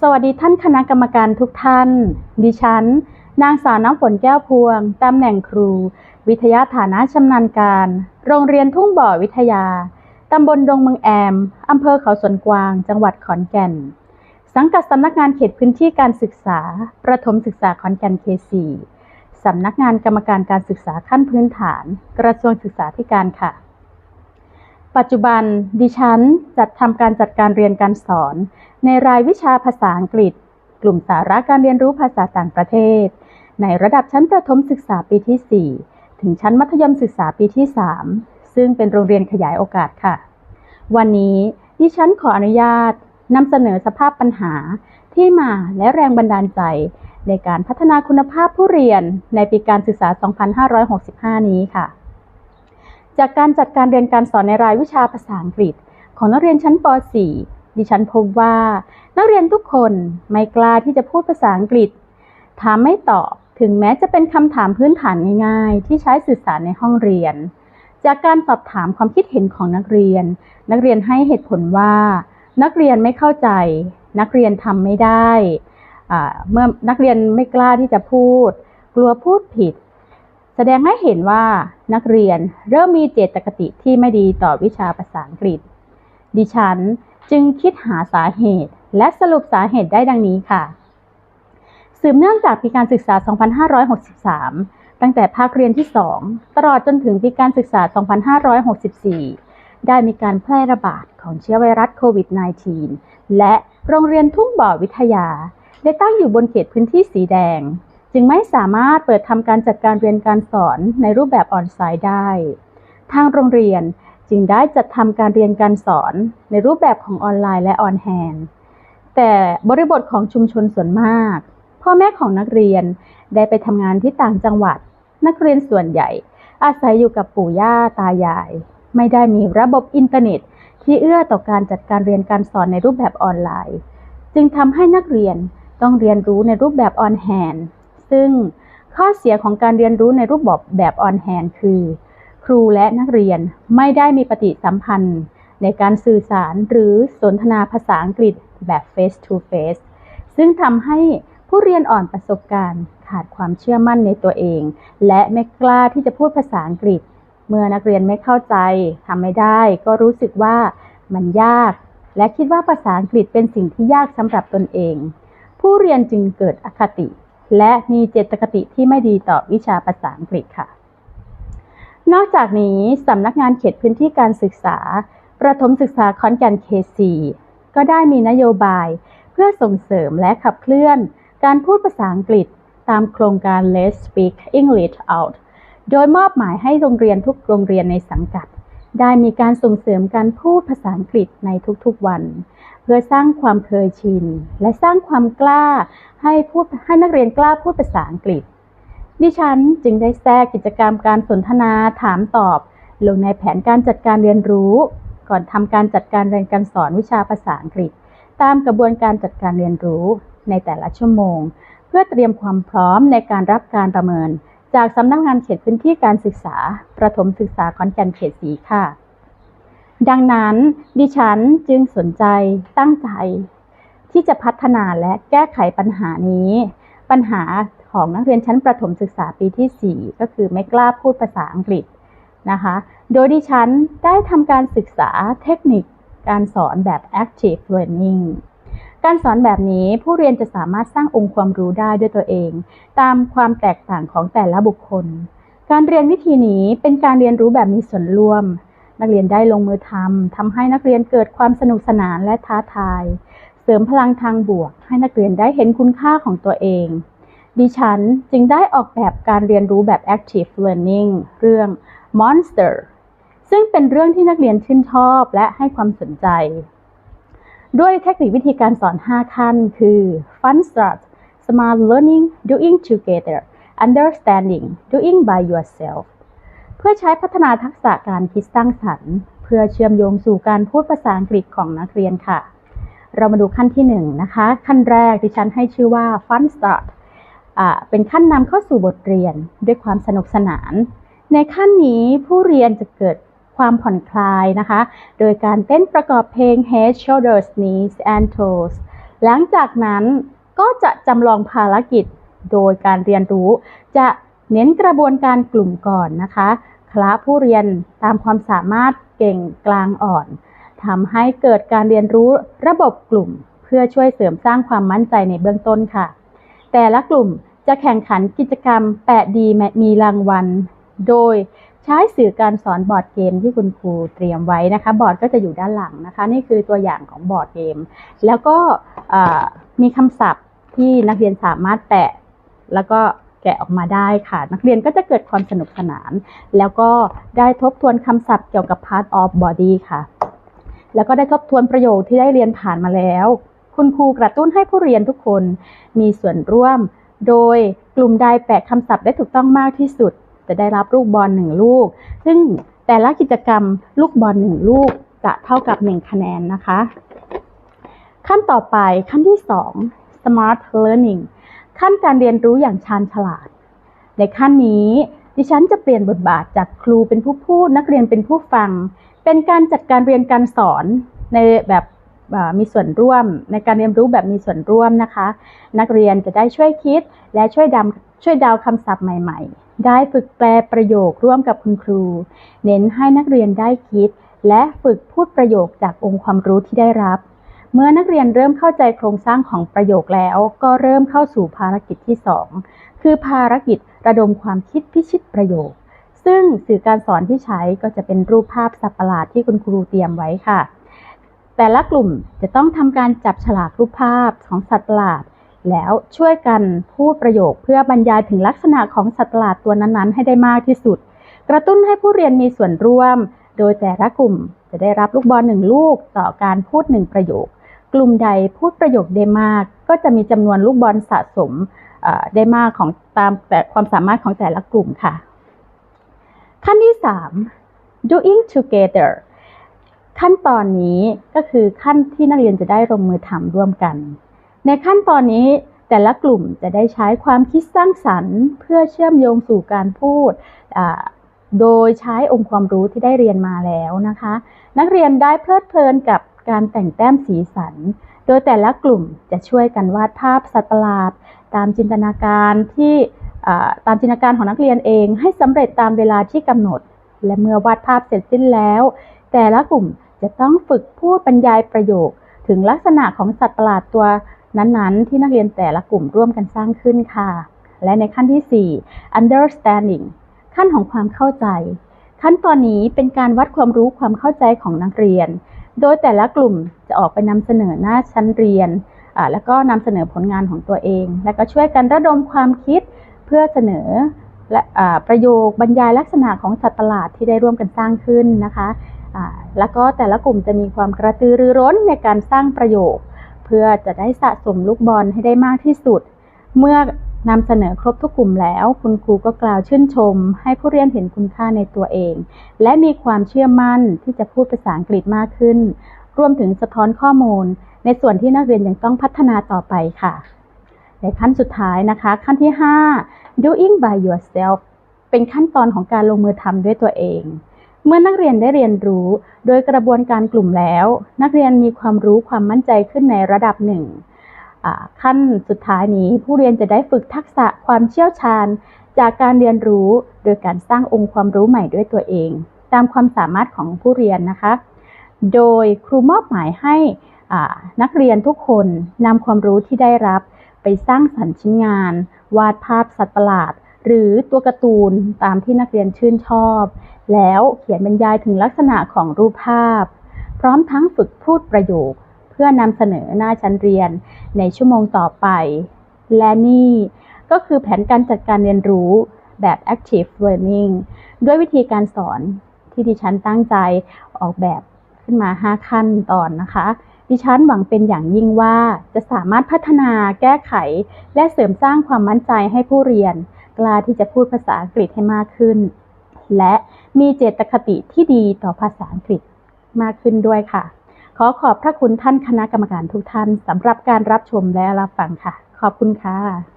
สวัสดีท่านคณะกรรมการทุกท่าน ดิฉัน นางสาวน้ำฝนแก้วพวง ตำแหน่งครู วิทยาฐานะชำนาญการ โรงเรียนทุ่งบ่อวิทยา ตำบลดงเมืองแอม อำเภอเขาสวนกวาง จังหวัดขอนแก่น สังกัดสำนักงานเขตพื้นที่การศึกษา ประถมศึกษาขอนแก่นเคสีสำนักงานกรรมการการศึกษาขั้นพื้นฐาน กระทรวงศึกษาธิการค่ะ ปัจจุบันดิฉันจัดทำการจัดการเรียนการสอน ในรายวิชาภาษาอังกฤษ กลุ่มสาระการเรียนรู้ภาษาต่างประเทศ ในระดับชั้นประถมศึกษาปีที่ 4 ถึงชั้นมัธยมศึกษาปีที่ 3 ซึ่งเป็นโรงเรียนขยายโอกาสค่ะ วันนี้ดิฉันขออนุญาตนำเสนอสภาพปัญหาที่มาและแรงบันดาลใจ ในการพัฒนาคุณภาพผู้เรียนในปีการศึกษา 2565 นี้ค่ะ จากการจัดการเรียนการสอนในรายวิชาภาษาอังกฤษ ของนักเรียนชั้นป .4 ดิฉันพบว่า นักเรียนทุกคนไม่กล้าที่จะพูดภาษาอังกฤษ ถามไม่ตอบถึงแม้จะเป็นคำถามพื้นฐานง่ายๆ ที่ใช้สื่อสารในห้องเรียน จากการสอบถามความคิดเห็นของนักเรียน นักเรียนให้เหตุผลว่า นักเรียนไม่เข้าใจ นักเรียนทำไม่ได้ เมื่อนักเรียนไม่กล้าที่จะพูด กลัวพูดผิด แสดงให้เห็นว่านักเรียนเริ่มมีเจตคติที่ไม่ดีต่อวิชาภาษาอังกฤษ ดิฉันจึงคิดหาสาเหตุ และสรุปสาเหตุได้ดังนี้ค่ะ สืบเนื่องจากปีการศึกษา 2563 ตั้งแต่ภาคเรียนที่ 2 ตลอดจนถึงปีการศึกษา 2564 ได้มีการแพร่ระบาดของเชื้อไวรัสโควิด -19 และโรงเรียนทุ่งบ่อวิทยา ได้ตั้งอยู่บนเขตพื้นที่สีแดง จึงไม่สามารถเปิดทำการจัดการเรียนการสอนในรูปแบบออนไลน์ได้ ทางโรงเรียนจึงได้จัดทำการเรียนการสอนในรูปแบบของออนไลน์และออนแฮนแต่บริบทของชุมชนส่วนมาก พ่อแม่ของนักเรียนได้ไปทำงานที่ต่างจังหวัด นักเรียนส่วนใหญ่ อาศัยอยู่กับปู่ย่าตายาย ไม่ได้มีระบบอินเทอร์เน็ต ที่เอื้อต่อการจัดการเรียนการสอนในรูปแบบออนไลน์ จึงทำให้นักเรียนต้องเรียนรู้ในรูปแบบออนแฮน ซึ่งข้อเสียของการเรียนรู้ในรูปแบบแบบออนแฮนคือ ครูและนักเรียนไม่ได้มีปฏิสัมพันธ์ ในการสื่อสารหรือสนทนาภาษาอังกฤษแบบ face to face ซึ่งทำให้ผู้เรียนอ่อนประสบการณ์ ขาดความเชื่อมั่นในตัวเอง และไม่กล้าที่จะพูดภาษาอังกฤษ เมื่อนักเรียนไม่เข้าใจทำไม่ได้ ก็รู้สึกว่ามันยาก และคิดว่าภาษาอังกฤษเป็นสิ่งที่ยากสำหรับตนเอง ผู้เรียนจึงเกิดอคติ และมีเจตคติที่ไม่ดีต่อวิชาภาษาอังกฤษค่ะ นอกจากนี้สำนักงานเขตพื้นที่การศึกษา ประถมศึกษาคอนแก่นเคสีก็ได้มีนโยบายเพื่อส่งเสริมและขับเคลื่อน การพูดภาษาอังกฤษตามโครงการ Let's Speak English Out โดยมอบหมายให้โรงเรียนทุกโรงเรียนในสังกัด ได้มีการส่งเสริมการพูดภาษาอังกฤษในทุกๆวัน เพื่อสร้างความเคยชิน และสร้างความกล้าให้พูดให้นักเรียนกล้าพูดภาษาอังกฤษ ดิฉันจึงได้แทรกกิจกรรมการสนทนาถามตอบ ลงในแผนการจัดการเรียนรู้ ก่อนทำการจัดการเรียนการสอนวิชาภาษาอังกฤษ ตามกระบวนการจัดการเรียนรู้ในแต่ละชั่วโมง เพื่อเตรียมความพร้อมในการรับการประเมิน จากสำนักงงานเขตพื้นที่การศึกษา ประถมศึกษาขอนแก่นเขตสีค่ะ ดังนั้นดิฉันจึงสนใจตั้งใจ ที่จะพัฒนาและแก้ไขปัญหานี้ ปัญหาของนักเรียนชั้นประถมศึกษาปีที่ 4 ก็คือไม่กล้าพูดภาษาอังกฤษนะคะ โดยดิฉันได้ทำการศึกษาเทคนิคการสอนแบบ active learning การสอนแบบนี้ผู้เรียนจะสามารถสร้างองค์ความรู้ได้ด้วยตัวเอง ตามความแตกต่างของแต่ละบุคคล การเรียนวิธีนี้เป็นการเรียนรู้แบบมีส่วนร่วม นักเรียนได้ลงมือทำทำให้นักเรียนเกิดความสนุกสนานและท้าทาย เสริมพลังทางบวก ให้นักเรียนได้เห็นคุณค่าของตัวเอง ดิฉันจึงได้ออกแบบการเรียนรู้แบบ active learning เรื่อง monster ซึ่งเป็นเรื่องที่นักเรียนชื่นชอบและให้ความสนใจ ด้วยเทคนิควิธีการสอน 5 ขั้น คือ fun start smart learning doing together understanding doing by yourself พื่อใช้พัฒนาทักษะการคิดสร้างสรรค์ เพื่อเชื่อมโยงสู่การพูดภาษาอังกฤษของนักเรียนค่ะ เรามาดูขั้นที่1นะคะ ขั้นแรกที่ฉันให้ชื่อว่า fun start เป็นขั้นนำเข้าสู่บทเรียนด้วยความสนุกสนาน ในขั้นนี้ผู้เรียนจะเกิดความผ่อนคลายนะคะ โดยการเต้นประกอบเพลง Head Shoulders Knees and Toes หลังจากนั้นก็จะจำลองภารกิจโดยการเรียนรู้ จะเน้นกระบวนการกลุ่มก่อนนะคะ ละผู้เรียนตามความสามารถเก่งกลางอ่อนทำให้เกิดการเรียนรู้ระบบกลุ่ม เพื่อช่วยเสริมสร้างความมั่นใจในเบื้องต้นค่ะ แต่ละกลุ่มจะแข่งขันกิจกรรมแปะดีมีรางวัล โดยใช้สื่อการสอนบอร์ดเกมที่คุณครูเตรียมไว้นะคะ บอร์ดก็จะอยู่ด้านหลังนะคะ นี่คือตัวอย่างของบอร์ดเกม แล้วก็มีคำศัพท์ที่นักเรียนสามารถแตะแล้วก็ แกะออกมาได้ค่ะ นักเรียนก็จะเกิดความสนุกสนาน แล้วก็ได้ทบทวนคำศัพท์เกี่ยวกับ part of body ค่ะ แล้วก็ได้ทบทวนประโยคที่ได้เรียนผ่านมาแล้ว คุณครูกระตุ้นให้ผู้เรียนทุกคนมีส่วนร่วม โดยกลุ่มใดแปะคำศัพท์ได้ถูกต้องมากที่สุด จะได้รับลูกบอลหนึ่งลูก ซึ่งแต่ละกิจกรรมลูกบอลหนึ่งลูกจะเท่ากับ 1 คะแนนนะคะ ขั้นต่อไปขั้นที่ 2 smart learning ขั้นการเรียนรู้อย่างชาญฉลาด ในขั้นนี้ดิฉันจะเปลี่ยนบทบาทจากครูเป็นผู้พูดนักเรียนเป็นผู้ฟัง เป็นการจัดการเรียนการสอนในแบบมีส่วนร่วม ในการเรียนรู้แบบมีส่วนร่วมนะคะ นักเรียนจะได้ช่วยคิดและช่วยดำช่วยดาวคำศัพท์ใหม่ๆ ได้ฝึกแปลประโยคร่วมกับคุณครู เน้นให้นักเรียนได้คิด และฝึกพูดประโยคจากองค์ความรู้ที่ได้รับ เมื่อนักเรียนเริ่มเข้าใจโครงสร้างของประโยคแล้ว ก็เริ่มเข้าสู่ภารกิจที่ 2 คือภารกิจระดมความคิดพิชิตประโยค ซึ่งสื่อการสอนที่ใช้ก็จะเป็นรูปภาพสัตว์ประหลาดที่คุณครูเตรียมไว้ค่ะ แต่ละกลุ่มจะต้องทำการจับฉลากรูปภาพของสัตว์ประหลาด แล้วช่วยกันพูดประโยคเพื่อบรรยายถึงลักษณะของสัตว์ประหลาดตัวนั้นๆ ให้ได้มากที่สุด กระตุ้นให้ผู้เรียนมีส่วนร่วม โดยแต่ละกลุ่มจะได้รับลูกบอลหนึ่งลูกต่อการพูดหนึ่งประโยค กลุ่มใดพูดประโยคได้มาก ก็จะมีจำนวนลูกบอลสะสมได้มากของตามแต่ความสามารถของแต่ละกลุ่มค่ะ ขั้นที่ 3 doing together ขั้นตอนนี้ก็คือขั้นที่นักเรียนจะได้ลงมือทำร่วมกัน ในขั้นตอนนี้แต่ละกลุ่มจะได้ใช้ความคิดสร้างสรรค์ เพื่อเชื่อมโยงสู่การพูด โดยใช้องค์ความรู้ที่ได้เรียนมาแล้วนะคะ นักเรียนได้เพลิดเพลินกับ การแต่งแต้มสีสัน โดยแต่ละกลุ่มจะช่วยกันวาดภาพสัตว์ประหลาด ตามจินตนาการที่ตามจินตนาการของนักเรียนเองให้สำเร็จตามเวลาที่กำหนด และเมื่อวาดภาพเสร็จสิ้นแล้ว แต่ละกลุ่มจะต้องฝึกพูดบรรยายประโยค ถึงลักษณะของสัตว์ประหลาดตัวนั้นๆ ที่นักเรียนแต่ละกลุ่มร่วมกันสร้างขึ้นค่ะ และในขั้นที่ 4 understanding ขั้นของความเข้าใจ ขั้นตอนนี้เป็นการวัดความรู้ความเข้าใจของนักเรียน โดยแต่ละกลุ่มจะออกไปนำเสนอหน้าชั้นเรียน แล้วก็นำเสนอผลงานของตัวเอง และก็ช่วยกันระดมความคิดเพื่อเสนอและประโยคบรรยายลักษณะของสัตว์ประหลาดที่ได้ร่วมกันสร้างขึ้นนะคะแล้วก็แต่ละกลุ่มจะมีความกระตือรือร้นในการสร้างประโยค เพื่อจะได้สะสมลูกบอลให้ได้มากที่สุด เมื่อ นำเสนอครบทุกกลุ่มแล้ว คุณครูก็กล่าวชื่นชม ให้ผู้เรียนเห็นคุณค่าในตัวเอง และมีความเชื่อมั่นที่จะพูดภาษาอังกฤษมากขึ้น รวมถึงสะท้อนข้อมูล ในส่วนที่นักเรียนยังต้องพัฒนาต่อไปค่ะ ในขั้นสุดท้ายนะคะ ขั้นที่ 5 doing by yourself เป็นขั้นตอนของการลงมือทำด้วยตัวเอง เมื่อนักเรียนได้เรียนรู้ โดยกระบวนการกลุ่มแล้ว นักเรียนมีความรู้ความมั่นใจขึ้นในระดับหนึ่ง ขั้นสุดท้ายนี้ผู้เรียนจะได้ฝึกทักษะความเชี่ยวชาญ จากการเรียนรู้โดยการสร้างองค์ความรู้ใหม่ด้วยตัวเอง ตามความสามารถของผู้เรียนนะคะ โดยครูมอบหมายให้นักเรียนทุกคนนำความรู้ที่ได้รับไปสร้างสรรค์ชิ้นงาน วาดภาพสัตว์ประหลาด หรือตัวการ์ตูนตามที่นักเรียนชื่นชอบ แล้วเขียนบรรยายถึงลักษณะของรูปภาพ พร้อมทั้งฝึกพูดประโยค เพื่อนำเสนอหน้าชั้นเรียน ในชั่วโมงต่อไป และนี่ก็คือแผนการจัดการเรียนรู้แบบ active learning ด้วยวิธีการสอนที่ดิฉันตั้งใจออกแบบขึ้นมา 5 ขั้นตอนนะคะ ดิฉันหวังเป็นอย่างยิ่งว่าจะสามารถพัฒนาแก้ไข และเสริมสร้างความมั่นใจให้ผู้เรียน กล้าที่จะพูดภาษาอังกฤษให้มากขึ้น และมีเจตคติที่ดีต่อภาษาอังกฤษมากขึ้นด้วยค่ะ ขอขอบพระคุณท่านคณะกรรมการทุกท่านสำหรับการรับชมและรับฟังค่ะ ขอบคุณค่ะ